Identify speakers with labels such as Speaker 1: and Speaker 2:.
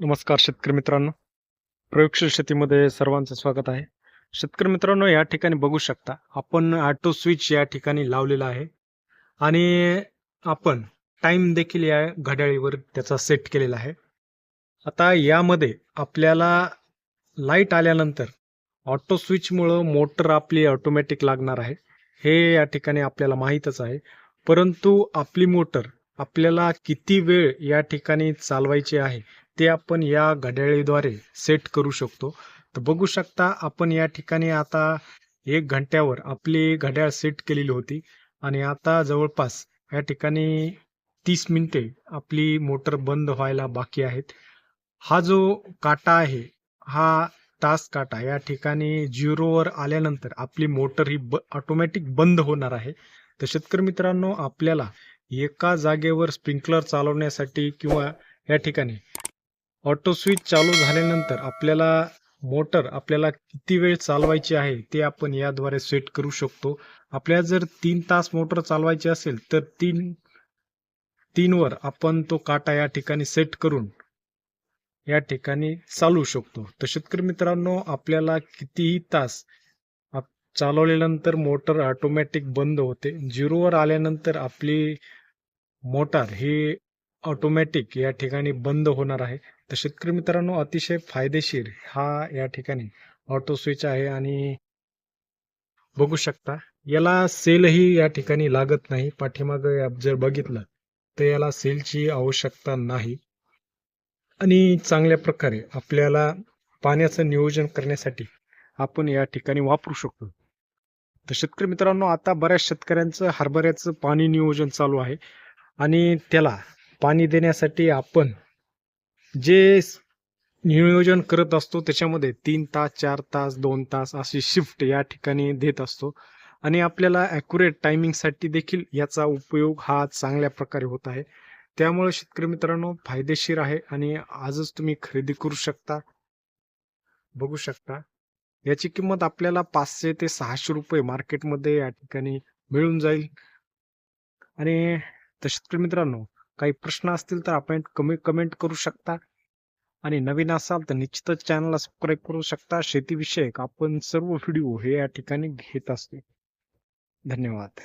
Speaker 1: नमस्कार शेतकरी मित्रांनो. प्रयोगशील शेतीमध्ये सर्वांचं स्वागत आहे. शेतकरी मित्रांनो या ठिकाणी बघू शकता आपण ऑटो स्विच या ठिकाणी लावलेला आहे. आणि आपण टाइम देखील या घड्याळीवर त्याचा सेट केलेला आहे. आता यामध्ये आपल्याला लाइट आल्यानंतर ऑटो स्विचमुळं मोटर आपली ऑटोमॅटिक लागणार आहे. हे या ठिकाणी आपल्याला माहीतच आहे. परंतु आपली मोटर आपल्याला किती वेळ या ठिकाणी चालवायची आहे ते आपण या घड्याळीद्वारे सेट करू शकतो. तर बघू शकता आपण या ठिकाणी आता एक घंट्यावर आपली घड्याळ सेट केलेली होती. आणि आता जवळपास या ठिकाणी तीस मिनिटे आपली मोटर बंद व्हायला बाकी आहेत. हा जो काटा आहे हा तास काटा या ठिकाणी झिरोवर आल्यानंतर आपली मोटर ही ब ऑटोमॅटिक बंद होणार आहे. तर शेतकरी मित्रांनो आपल्याला एका जागेवर स्प्रिंकलर चालवण्यासाठी किंवा या ठिकाणी ऑटो स्विच चालू झाल्यानंतर आपल्याला मोटर आपल्याला किती वेळ चालवायची आहे ते आपण याद्वारे सेट करू शकतो. आपल्याला जर तीन तास मोटर चालवायची असेल तर तीन तीनवर आपण तो काटा या ठिकाणी सेट करून या ठिकाणी चालवू शकतो. तर शेतकरी मित्रांनो आपल्याला कितीही तास आप- चालवल्यानंतर मोटर ऑटोमॅटिक बंद होते. झिरोवर आल्यानंतर आपली मोटार ही ऑटोमॅटिक या ठिकाणी बंद होणार आहे. तर शेतकरी मित्रांनो अतिशय फायदेशीर हा या ठिकाणी ऑटो स्विच आहे आणि बघू शकता याला सेलही या ठिकाणी लागत नाही. पाठीमाग जर बघितलं तर याला सेलची आवश्यकता नाही. आणि चांगल्या प्रकारे आपल्याला पाण्याचं नियोजन करण्यासाठी आपण या ठिकाणी वापरू शकतो. तर शेतकरी मित्रांनो आता बऱ्याच शेतकऱ्यांचं हरभऱ्याचं पाणी नियोजन चालू आहे. आणि त्याला पाणी देण्यासाठी आपण जे नियोजन करत असतो त्याच्यामध्ये तीन तास चार तास दोन तास अशी शिफ्ट या ठिकाणी देत असतो. आणि आपल्याला ॲक्युरेट टायमिंगसाठी देखील याचा उपयोग हा चांगल्या प्रकारे होत आहे. त्यामुळे शेतकरी मित्रांनो फायदेशीर आहे आणि आजच तुम्ही खरेदी करू शकता बघू शकता. याची किंमत आपल्याला पाचशे ते सहाशे रुपये मार्केटमध्ये या ठिकाणी मिळून जाईल. आणि तर शेतकरी मित्रांनो काही प्रश्न असतील तर आपण कमी कमेंट करू शकता. आणि नवीन असाल तर निश्चितच चॅनलला सबस्क्राईब करू शकता. शेतीविषयक आपण सर्व व्हिडिओ हे या ठिकाणी घेत असतो. धन्यवाद.